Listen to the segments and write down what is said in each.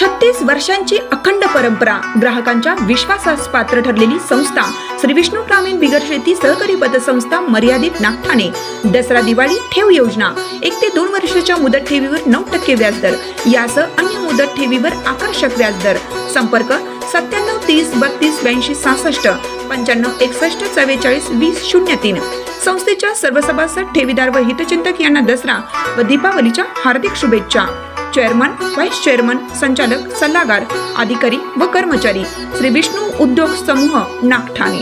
छत्तीस वर्षांची अखंड परंपरा ग्राहकांच्या विश्वासास पात्र ठरलेली संस्था श्री विष्णू ग्रामीण बिगर शेती सहकारी पतसंस्था मर्यादित नागठाणे. दसरा दिवाळी ठेव योजना. एक ते दोन वर्षाच्या मुदत ठेवीवर नऊ टक्के व्याजदर. यासह अन्य मुदत ठेवीवर आकर्षक व्याजदर. संपर्क सत्त्याण्णव तीस बत्तीस ब्याऐंशी सहासष्ट पंच्याण्णव एकसष्ट चव्वेचाळीस वीस शून्य तीन. संस्थेच्या सर्व सभासद ठेवीदार व हितचिंतक यांना दसरा व दीपावलीच्या हार्दिक शुभेच्छा. चेअरमन व्हाईस चेअरमन संचालक सल्लागार अधिकारी व कर्मचारी श्री विष्णू उद्योग समूह नागठाणे.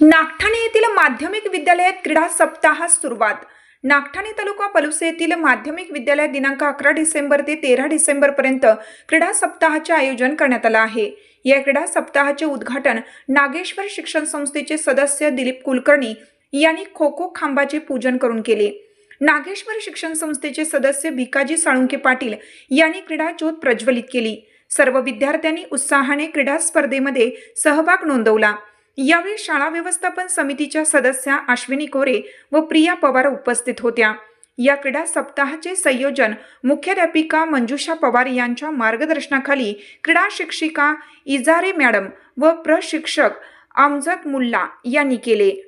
नागठाणे येथील माध्यमिक विद्यालयात क्रीडा सप्ताहास सुरुवात. नागठाणे तालुका पलुसे येथील माध्यमिक विद्यालय दिनांक अकरा डिसेंबर ते तेरा डिसेंबर पर्यंत क्रीडा सप्ताहाचे आयोजन करण्यात आलं आहे. या क्रीडा सप्ताहाचे उद्घाटन नागेश्वर शिक्षण संस्थेचे सदस्य दिलीप कुलकर्णी यांनी खो खो खांबाचे पूजन करून केले. नागेश्वर शिक्षण संस्थेचे सदस्य भिकाजी साळुंके पाटील यांनी क्रीडा ज्योत प्रज्वलित केली. सर्व विद्यार्थ्यांनी उत्साहाने क्रीडा स्पर्धेमध्ये सहभाग नोंदवला. यावेळी शाळा व्यवस्थापन समितीच्या सदस्या अश्विनी कोरे व प्रिया पवार उपस्थित होत्या. या क्रीडा सप्ताहाचे संयोजन मुख्याध्यापिका मंजुषा पवार यांच्या मार्गदर्शनाखाली क्रीडा शिक्षिका इजारे मॅडम व प्रशिक्षक आमजद मुल्ला यांनी केले.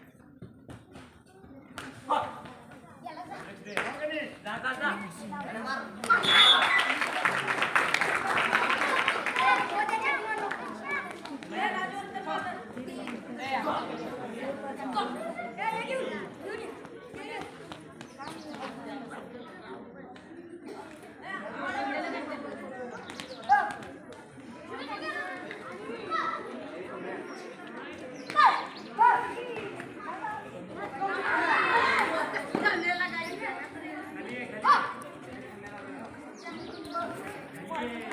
Thank you. Vamos!